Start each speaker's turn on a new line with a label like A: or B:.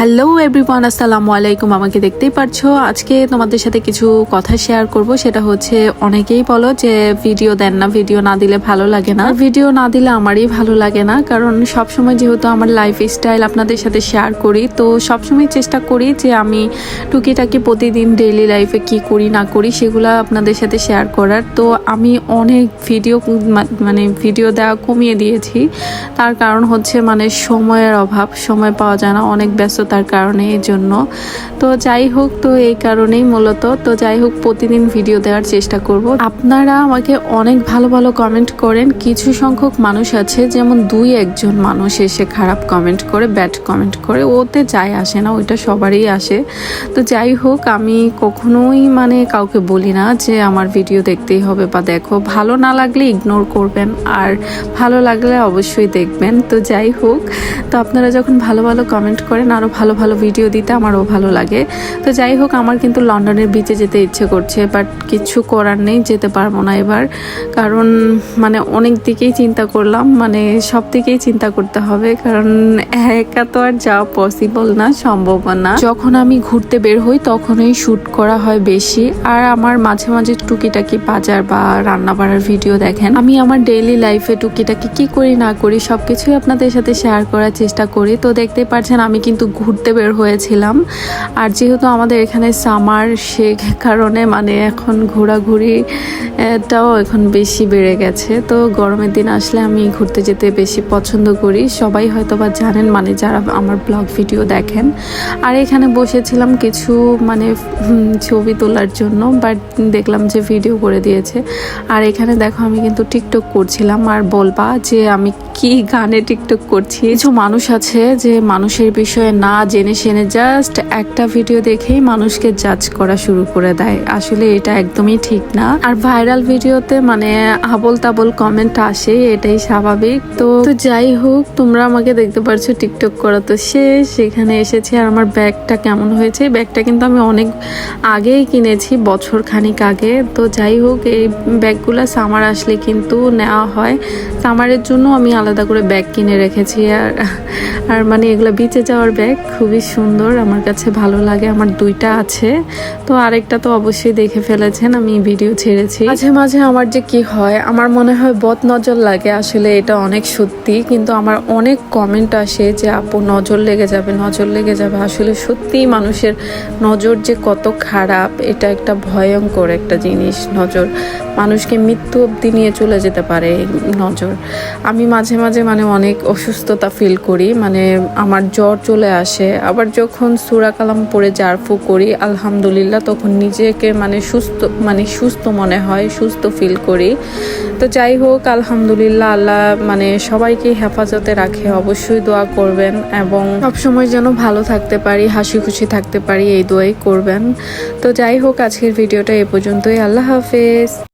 A: Hello everyone আসসালামু আলাইকুম। আমাকে দেখতেই পারছ। আজকে তোমাদের সাথে কিছু কথা শেয়ার করব। সেটা হচ্ছে, অনেকেই বলো যে ভিডিও দেন না ভিডিও না দিলে ভালো লাগে না। ভিডিও না দিলে আমারই ভালো লাগে না। কারণ সবসময় যেহেতু আমার লাইফ স্টাইল আপনাদের সাথে শেয়ার করি, তো সবসময় চেষ্টা করি যে আমি টুকিটাকি প্রতিদিন ডেইলি লাইফে কি করি, না করি, সেগুলো আপনাদের সাথে শেয়ার করার। তো আমি অনেক ভিডিও মানে ভিডিও দেওয়া কমিয়ে দিয়েছি। তার কারণ হচ্ছে মানে সময়ের অভাব। সময় পাওয়া যায় না, অনেক ব্যস্ততার কারণে এই জন্য। তো যাই হোক, তো এই কারণেই মূলত, তো যাই হোক, প্রতিদিন ভিডিও দেওয়ার চেষ্টা করব। আপনারা আমাকে অনেক ভালো ভালো কমেন্ট করেন। কিছু সংখ্যক মানুষ আছে, যেমন দুই, একজন মানুষ এসে খারাপ কমেন্ট করে ব্যাড কমেন্ট করে। ওতে যায় আসে না, ওইটা সবারই আসে। তো যাই হোক, আমি কখনোই মানে কাউকে বলি না যে আমার ভিডিও দেখতেই হবে বা দেখো। ভালো না লাগলে ইগনোর করবেন, আর ভালো লাগলে অবশ্যই দেখবেন। তো যাই হোক, তো আপনারা যখন ভালো ভালো কমেন্ট করেন আরও ভালো ভালো ভিডিও দিতে আমারও ভালো লাগে। তো যাই হোক, আমার কিন্তু লন্ডনের বিচে যেতে ইচ্ছে করছে বাট কিছু করার নেই, যেতে পারব না এবার। কারণ মানে অনেক দিকেই চিন্তা করলাম মানে সব দিকেই চিন্তা করতে হবে, কারণ একা তো আর যাওয়া পসিবল না, সম্ভব না। যখন আমি ঘুরতে বের হই, তখনই শ্যুট করা হয় বেশি। আর আমার মাঝে মাঝে টুকিটাকি বাজার বা রান্না বাড়ার ভিডিও দেখেন। আমি আমার ডেইলি লাইফে টুকিটাকি কি করি, না করি, সবকিছুই আপনাদের সাথে শেয়ার করার চেষ্টা করি। তো দেখতে পাচ্ছেন আমি কিন্তু ঘুরতে বের হয়েছিলাম। আর যেহেতু আমাদের এখানে সামার সে কারণে মানে এখন ঘোরাঘুরি এটাও এখন বেশি বেড়ে গেছে। তো গরমের দিন আসলে আমি ঘুরতে যেতে বেশি পছন্দ করি। সবাই হয়তো বা জানেন মানে যারা আমার ব্লগ ভিডিও দেখেন। আর এখানে বসেছিলাম কিছু মানে ছবি তোলার জন্য বাট দেখলাম যে ভিডিও করে দিয়েছে। আর এখানে দেখো আমি কিন্তু টিকটক করছিলাম। আর বলবা যে আমি কি গানে টিকটক করছি? কিছু মানুষ আছে যে মানুষের বিষয়ে না জেনে শুনে জাস্ট একটা ভিডিও দেখেই মানুষকে জাজ করা শুরু করে দেয়। আসলে এটা একদমই ঠিক না। আর ভাইরাল ভিডিওতে মানে আবল তাবল কমেন্ট আসে, এটাই স্বাভাবিক। তো যাই হোক, তোমরা আমাকে দেখতে পারছ টিকটক করা তো শেষ। সেখানে এসেছি আর আমার ব্যাগটা কেমন হয়েছে? ব্যাগটা কিন্তু আমি অনেক আগেই কিনেছি বছর খানিক আগে। তো যাই হোক, এই ব্যাগগুলো সামার আসলে কিন্তু নেওয়া হয়। সামারের জন্য আমি আলাদা করে ব্যাগ কিনে রেখেছি আর আর মানে এগুলো বিচে যাওয়ার ব্যাগ খুবই সুন্দর, আমার কাছে ভালো লাগে, আমার দুইটা আছে। তো আরেকটা তো অবশ্যই দেখে ফেলেছেন, আমি ভিডিও ছেড়েছি। মাঝে মাঝে আমার যে কি হয়, আমার মনে হয় বদ নজর লাগে, আসলে এটা অনেক সত্যি, কিন্তু আমার অনেক কমেন্ট আসে যে, আপু, নজর লেগে যাবে, নজর লেগে যাবে। আসলে সত্যিই মানুষের নজর যে কত খারাপ, এটা একটা ভয়ঙ্কর একটা জিনিস, নজর। মানুষকে মৃত্যু অবধি নিয়ে চলে যেতে পারে নজর। আমি মাঝে মাঝে মানে অনেক অসুস্থতা ফিল করি মানে আমার জ্বর চলে আসে, আবার যখন সুরা কালাম পড়ে জারফু করি, আলহামদুলিল্লাহ তখন নিজেকে মানে সুস্থ মানে সুস্থ মনে হয়, সুস্থ ফিল করি। তো যাই হোক, আলহামদুলিল্লাহ আল্লাহ মানে সবাইকে হেফাজতে রাখে, অবশ্যই দোয়া করবেন এবং সবসময় যেন ভালো থাকতে পারি, হাসি খুশি থাকতে পারি, এই দোয়াই করবেন। তো যাই হোক, আজকের ভিডিওটা এ পর্যন্তই। আল্লাহ হাফেজ।